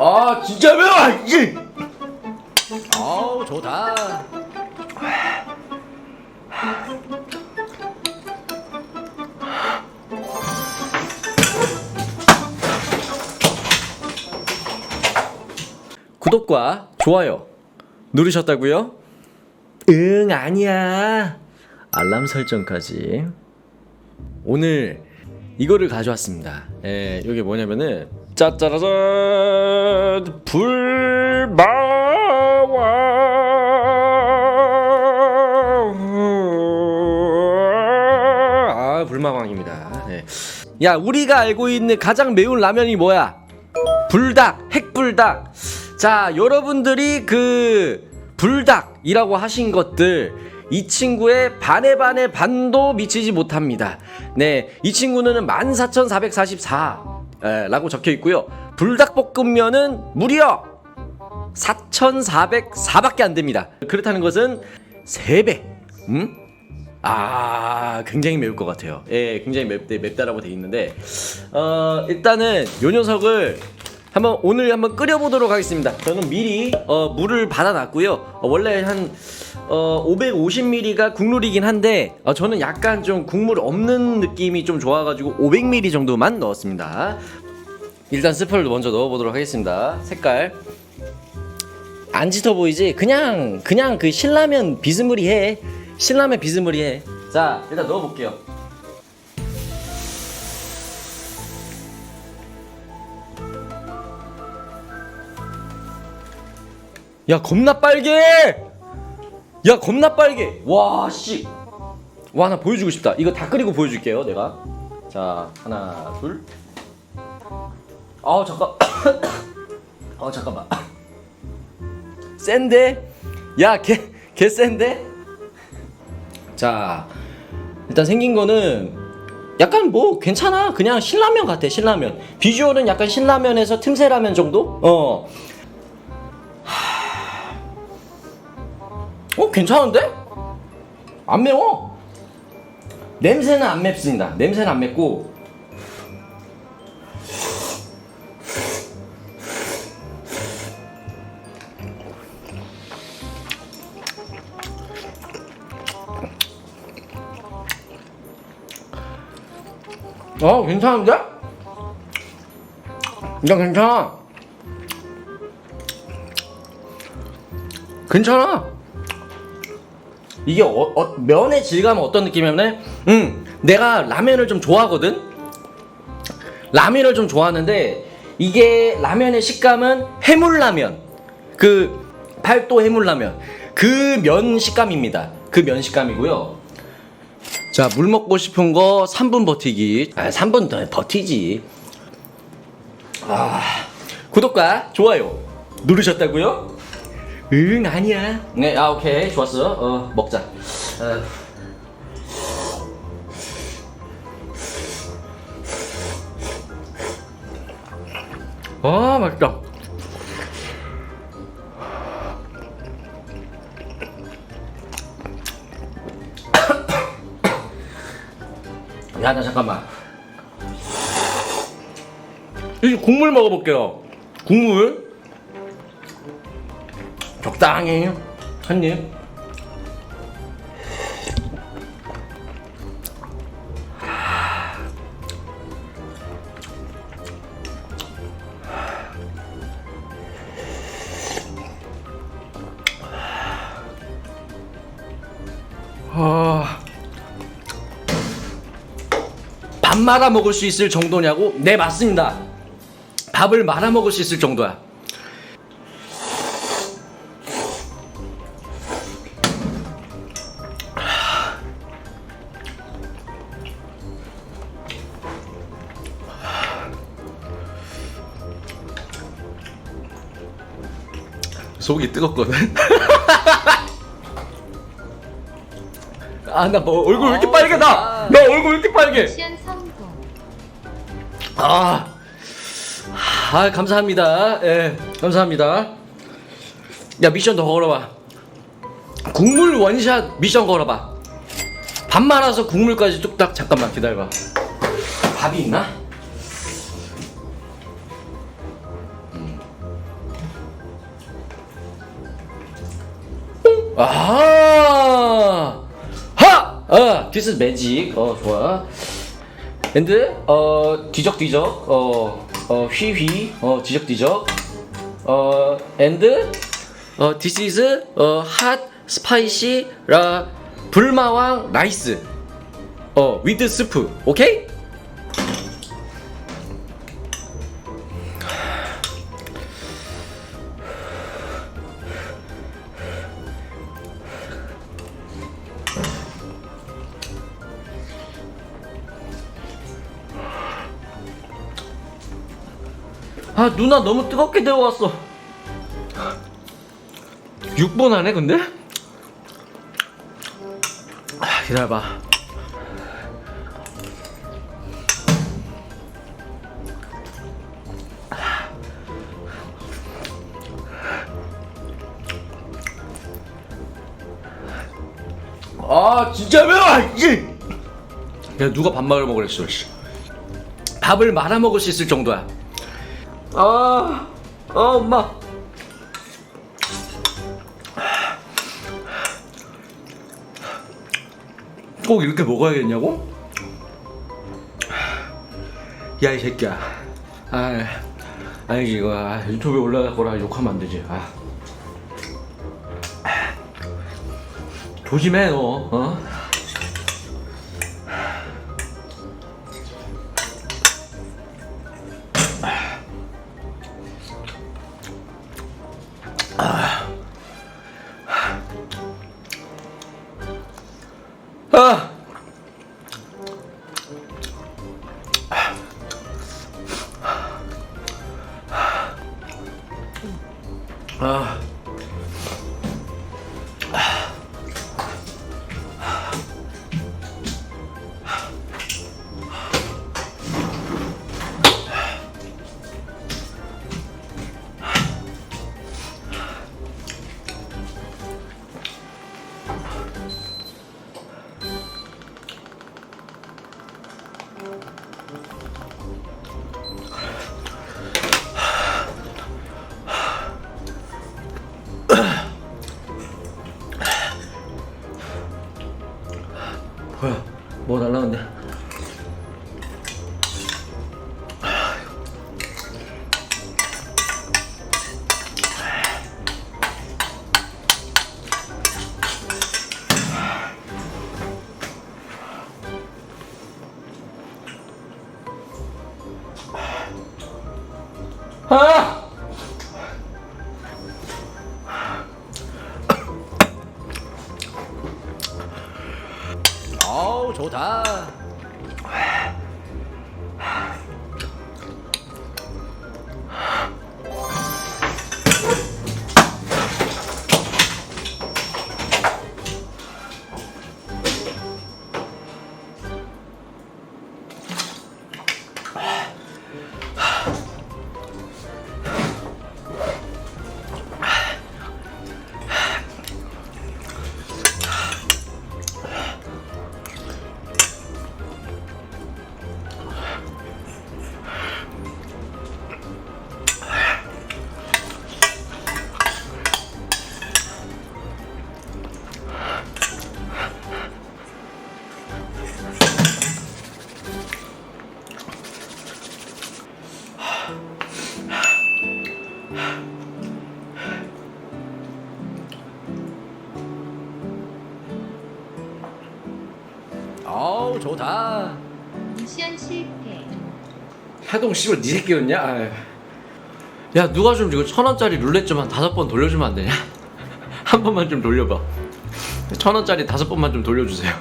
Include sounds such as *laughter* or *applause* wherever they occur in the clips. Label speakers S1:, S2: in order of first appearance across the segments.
S1: 아 진짜 매워 이
S2: 아우 좋다. 구독과 좋아요 누르셨다고요? 응 아니야. 알람 설정까지. 오늘 이거를 가져왔습니다. 예, 이게 뭐냐면은 짜짜라잔 불마왕 아 불마왕입니다. 예. 야 우리가 알고 있는 가장 매운 라면이 뭐야? 불닭 핵불닭. 자 여러분들이 그 불닭이라고 하신 것들 이 친구의 반의 반의 반도 미치지 못합니다. 네, 이 친구는 14,444 라고 적혀 있고요. 불닭볶음면은 무려 4,404밖에 안 됩니다. 그렇다는 것은 3배. 음? 아, 굉장히 매울 것 같아요. 예, 굉장히 맵, 맵다라고 돼 있는데, 어, 일단은 요 녀석을 한번 오늘 한번 끓여보도록 하겠습니다. 저는 미리 어, 물을 받아놨고요. 어, 원래 한 어, 550ml가 국물이긴 한데 어, 저는 약간 좀 국물 없는 느낌이 좀 좋아가지고 500ml 정도만 넣었습니다. 일단 스프를 먼저 넣어보도록 하겠습니다. 색깔 안 짙어 보이지? 그냥 그냥 그 신라면 비스무리해. 신라면 비스무리해. 자 일단 넣어볼게요. 야 겁나 빨개! 야 겁나 빨개! 와 씨! 와 나 보여주고 싶다. 이거 다 끓이고 보여줄게요 내가. 자 하나 둘. 아우 잠깐. *coughs* 아 잠깐만. *coughs* 센데? 야걔걔 걔 센데? 자 일단 생긴 거는 약간 뭐 괜찮아 그냥 신라면 같아 신라면 비주얼은 약간 신라면에서 틈새라면 정도? 어 어 괜찮은데? 안 매워. 냄새는 안 맵습니다. 냄새는 안 맵고. 어 괜찮은데? 야 괜찮아. 괜찮아. 이게 어, 어, 면의 질감은 어떤 느낌이냐면, 음, 내가 라면을 좀 좋아하거든. 라면을 좀 좋아하는데 이게 라면의 식감은 해물라면, 그 팔도 해물라면 그 면 식감입니다. 그 면 식감이고요. 자, 물 먹고 싶은 거 3분 버티기. 아, 3분 더 버티지. 아, 구독과 좋아요 누르셨다고요? 응 아니야. 네, 아 오케이 좋았어. 어 먹자. 어. 아 맛있다. *coughs* 야, 나 잠깐만. 이 국물 먹어볼게요. 국물. 적당히 한 입. 아. 밥 말아 먹을 수 있을 정도냐고? 네 맞습니다. 밥을 말아 먹을 수 있을 정도야. 속이 뜨겁거든. 아 나 뭐 얼굴 왜 이렇게 빨개 나? 나 얼굴 왜 이렇게 빨개?
S3: 미션 성공.
S1: 아, 아 감사합니다. 예, 감사합니다. 야 미션 더 걸어봐. 국물 원샷 미션 걸어봐. 밥 말아서 국물까지 뚝딱 잠깐만 기다려봐. 밥이 있나?
S2: 아, 하, 아, this is magic. 어, 좋아. and 어 뒤적뒤적. 어, 어 휘휘. 어 뒤적뒤적. 어 and 어 this is 어 hot spicy 라 불마왕 라이스 어 with 스프 오케이? 아 누나 너무 뜨겁게 데워왔어 6분 안에 근데? 아, 기다려봐 아 진짜 매워 이게 야 누가 밥 말아 먹으랬어 씨. 밥을 말아 먹을 수 있을 정도야 아, 아 엄마. 꼭 이렇게 먹어야겠냐고? 야 이 새끼야. 아, 아니지 이거 아, 유튜브에 올라갈 거라 욕하면 안 되지. 아. 조심해 너. 어? 어우 좋다. 좋다.
S3: 미션 실패.
S2: 해동 씨발 네 새끼였냐? 아유. 야 누가 좀 이거 천 원짜리 룰렛 좀 한 다섯 번 돌려주면 안 되냐? *laughs* 한 번만 좀 돌려봐. 천 원짜리 다섯 번만 좀 돌려주세요.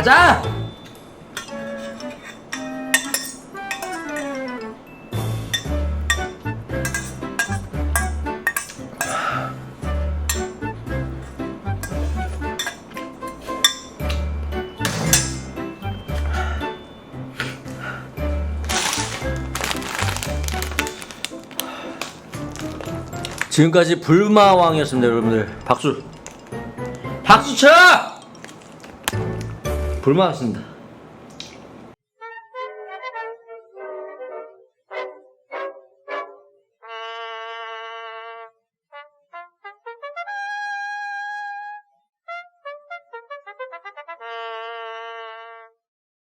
S2: 가자! 지금까지 불마왕이었습니다, 여러분들. 박수! 박수 쳐! 볼만하십니다.